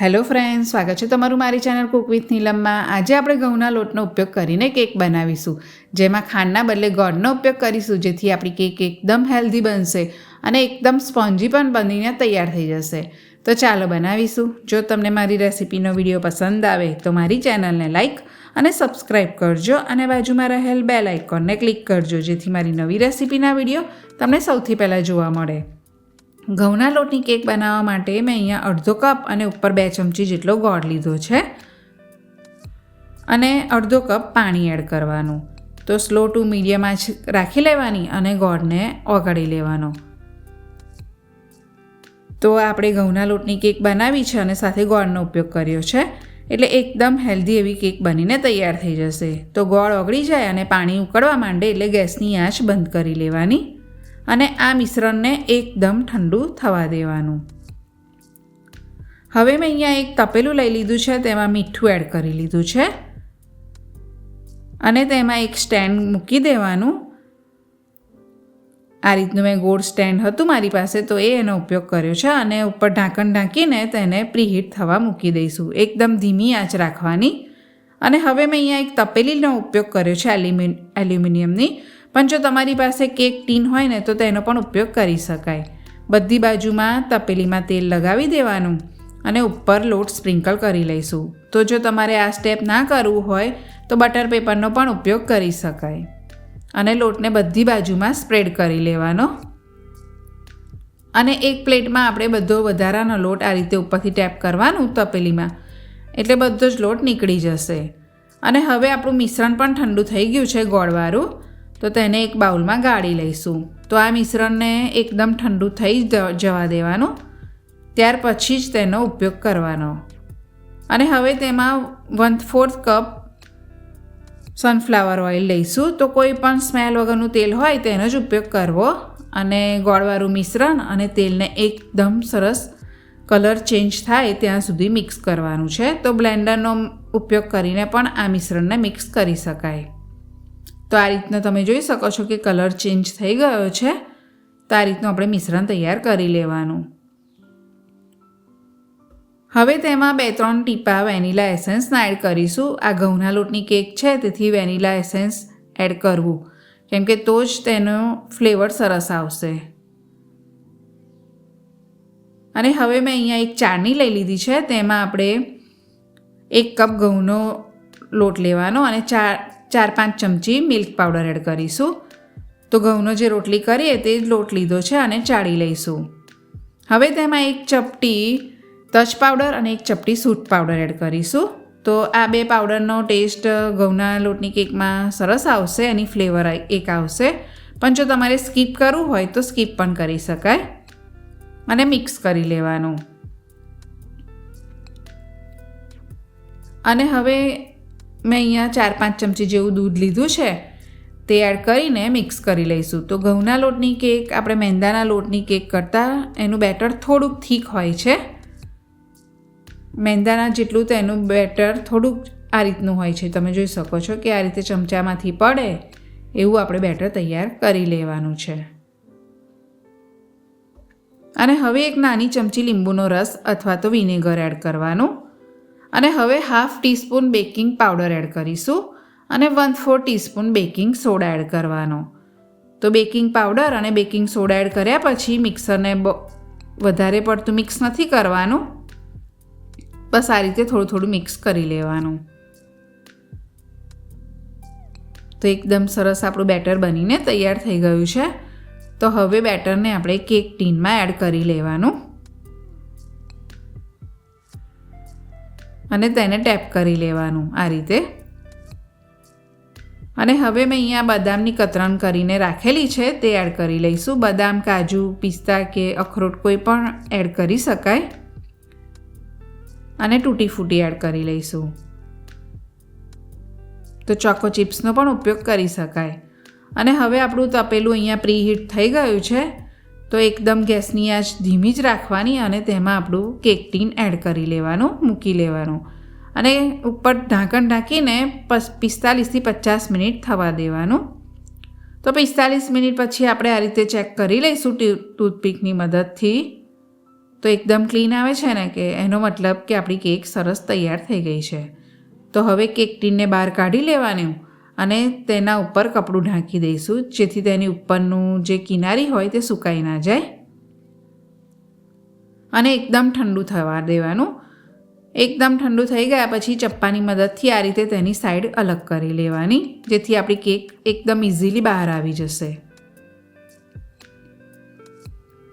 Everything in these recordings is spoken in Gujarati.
હેલો ફ્રેન્ડ સ્વાગત છે તમારું મારી ચેનલ કુક વિથ નીલમમાં. આજે આપણે ઘઉંના લોટનો ઉપયોગ કરીને કેક બનાવીશું. જેમાં ખાંડના બદલે ગોળનો ઉપયોગ કરીશું, જેથી આપણી કેક એકદમ હેલ્ધી બનશે અને એકદમ સ્પોન્જી પણ બનીને તૈયાર થઈ જશે. તો ચાલો બનાવીશું. જો તમને મારી રેસિપીનો વીડિયો પસંદ આવે, તો મારી ચેનલને લાઇક અને સબસ્ક્રાઇબ કરજો અને બાજુમાં રહેલ બેલ આઇકોનને ક્લિક કરજો, જેથી મારી નવી રેસિપીના વીડિયો તમને સૌથી પહેલાં જોવા મળે. ઘઉંના લોટની કેક બનાવવા માટે મેં અહીંયા અડધો કપ અને ઉપર બે ચમચી જેટલો ગોળ લીધો છે. અને અડધો કપ પાણી એડ કરવાનું. તો સ્લો ટુ મીડિયમ આંચ રાખી લેવાની અને ગોળને ઓગાળી લેવાનો. તો આપણે ઘઉંના લોટની કેક બનાવી છે અને સાથે ગોળનો ઉપયોગ કર્યો છે. એટલે એકદમ હેલ્ધી એવી કેક બનીને તૈયાર થઈ જશે. તો ગોળ ઓગળી જાય અને પાણી ઉકળવા માંડે એટલે ગેસની આંચ બંધ કરી લેવાની. અને આ મિશ્રણને એકદમ ઠંડુ થવા દેવાનું. હવે મેં અહીંયા એક તપેલું લઈ લીધું છે, તેમાં મીઠું એડ કરી લીધું છે. અને તેમાં એક સ્ટેન્ડ મૂકી દેવાનું. આ રીતનું મેં ગોળ સ્ટેન્ડ હતું મારી પાસે, તો એ એનો ઉપયોગ કર્યો છે અને ઉપર ઢાંકણ ઢાંકીને તેને પ્રીહીટ થવા મૂકી દઈશું. એકદમ ધીમી આંચ રાખવાની. અને હવે મેં અહીંયા એક તપેલીનો ઉપયોગ કર્યો છે એલ્યુમિ એલ્યુમિનિયમની. પણ જો તમારી પાસે કેક ટીન હોય ને, તો તેનો પણ ઉપયોગ કરી શકાય. બધી બાજુમાં તપેલીમાં તેલ લગાવી દેવાનું અને ઉપર લોટ સ્પ્રિંકલ કરી લઈશું. તો જો તમારે આ સ્ટેપ ના કરવું હોય, તો બટર પેપરનો પણ ઉપયોગ કરી શકાય. અને લોટને બધી બાજુમાં સ્પ્રેડ કરી લેવાનો. અને એક પ્લેટમાં આપણે બધો વધારાનો લોટ આ રીતે ઉપરથી ટેપ કરવાનું તપેલીમાં. એટલે બધો જ લોટ નીકળી જશે. અને હવે આપણું મિશ્રણ પણ ઠંડુ થઈ ગયું છે ગોળવાળું. તો તેને એક બાઉલમાં ગાળી લઈશું. તો આ મિશ્રણને એકદમ ઠંડુ થઈ જવા દેવાનું. ત્યાર પછી જ તેનો ઉપયોગ કરવાનો. અને હવે તેમાં one fourth cup sunflower oil લઈશું. તો કોઈ પણ સ્મેલ વગરનું તેલ હોય તેનો જ ઉપયોગ કરવો. અને ગોળવાળું મિશ્રણ અને તેલને એકદમ સરસ કલર ચેન્જ થાય ત્યાં સુધી મિક્સ કરવાનું છે. તો બ્લેન્ડરનો ઉપયોગ કરીને પણ આ મિશ્રણને મિક્સ કરી શકાય. તો આ રીતના તમે જોઈ શકો છો કે કલર ચેન્જ થઈ ગયો છે. તો આ રીતનું આપણે મિશ્રણ તૈયાર કરી લેવાનું. હવે તેમાં બે ત્રણ ટીપા વેનીલા એસેન્સના એડ કરીશું. આ ઘઉંના લોટની કેક છે, તેથી વેનીલા એસેન્સ એડ કરવું. કેમ કે તો જ તેનો ફ્લેવર સરસ આવશે. અને હવે મેં અહીંયા એક ચાળણી લઈ લીધી છે, તેમાં આપણે એક કપ ઘઉંનો લોટ લેવાનો અને ચાર ચાર પાંચ ચમચી મિલ્ક પાવડર એડ કરીશું. તો ઘઉંનો જે રોટલી કરીએ તે જ લોટ લીધો છે અને ચાળી લઈશું. હવે તેમાં એક ચપટી તજ પાવડર અને એક ચપટી સૂટ પાવડર એડ કરીશું. તો આ બે પાવડરનો ટેસ્ટ ઘઉંના લોટની કેકમાં સરસ આવશે, એની ફ્લેવર એક આવશે. પણ જો તમારે સ્કીપ કરવું હોય તો સ્કીપ પણ કરી શકાય અને મિક્સ કરી લેવાનું. અને હવે મેં અહીંયા ચાર પાંચ ચમચી જેવું દૂધ લીધું છે, તે એડ કરીને મિક્સ કરી લઈશું. તો ઘઉંના લોટની કેક આપણે મેંદાના લોટની કેક કરતાં એનું બેટર થોડુંક થીક હોય છે. મેંદાના જેટલું તો એનું બેટર થોડુંક આ રીતનું હોય છે. તમે જોઈ શકો છો કે આ રીતે ચમચામાંથી પડે એવું આપણે બેટર તૈયાર કરી લેવાનું છે. અને હવે એક નાની ચમચી લીંબુનો રસ અથવા તો વિનેગર એડ કરવાનું. અને હવે half teaspoon baking powder add કરીશું અને one four teaspoon baking soda add કરવાનો. તો બેકિંગ પાવડર અને બેકિંગ સોડા એડ કર્યા પછી મિક્સરને વધારે પડતું મિક્સ નથી કરવાનું. બસ આ રીતે થોડું થોડું મિક્સ કરી લેવાનું. તો એકદમ સરસ આપણું બેટર બનીને તૈયાર થઈ ગયું છે. તો હવે બેટરને આપણે કેક ટીનમાં એડ કરી લેવાનું. અને તેને ટેપ કરી લેવાનું આ રીતે. અને હવે મેં અહીંયા બદામની કતરણ કરીને રાખેલી છે, તે એડ કરી લઈશું. બદામ, કાજુ, પિસ્તા કે અખરોટ કોઈ પણ એડ કરી શકાય. અને તૂટી ફૂટી એડ કરી લઈશું. તો ચોકો ચિપ્સનો પણ ઉપયોગ કરી શકાય. અને હવે આપણું તપેલું અહીંયા પ્રીહીટ થઈ ગયું છે. તો એકદમ ગેસની આંચ ધીમી જ રાખવાની અને તેમાં આપણું કેક ટીન એડ કરી લેવાનું, મૂકી લેવાનું. અને ઉપર ઢાંકણ ઢાંકીને પિસ્તાલીસથી પચાસ મિનિટ થવા દેવાનું. તો પિસ્તાલીસ મિનિટ પછી આપણે આ રીતે ચેક કરી લઈશું ટૂથપીકની મદદથી. તો એકદમ ક્લીન આવે છે ને કે એનો મતલબ કે આપણી કેક સરસ તૈયાર થઈ ગઈ છે. તો હવે કેક ટીનને બહાર કાઢી લેવાનું. અને તેના ઉપર કપડું ઢાંકી દઈશું, જેથી તેની ઉપરનું જે કિનારી હોય તે સુકાઈ ના જાય. અને એકદમ ઠંડુ થવા દેવાનું. એકદમ ઠંડુ થઈ ગયા પછી ચપ્પાની મદદથી આ રીતે તેની સાઈડ અલગ કરી લેવાની, જેથી આપણી કેક એકદમ ઇઝીલી બહાર આવી જશે.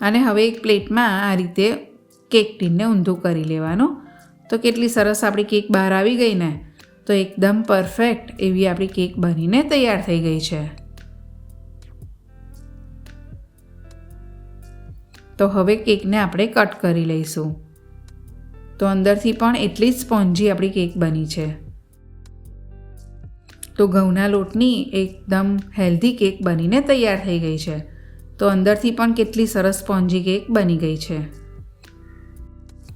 અને હવે એક પ્લેટમાં આ રીતે કેક ટીનને ઊંધું કરી લેવાનું. તો કેટલી સરસ આપણી કેક બહાર આવી ગઈ ને. તો એકદમ પરફેક્ટ એવી આપણી કેક બનીને તૈયાર થઈ ગઈ છે. તો હવે કેકને આપણે કટ કરી લઈશું. તો અંદરથી પણ એટલી જ સ્પોન્જી આપણી કેક બની છે. તો ઘઉંના લોટની એકદમ હેલ્ધી કેક બનીને તૈયાર થઈ ગઈ છે. તો અંદરથી પણ કેટલી સરસ સ્પોન્જી કેક બની ગઈ છે.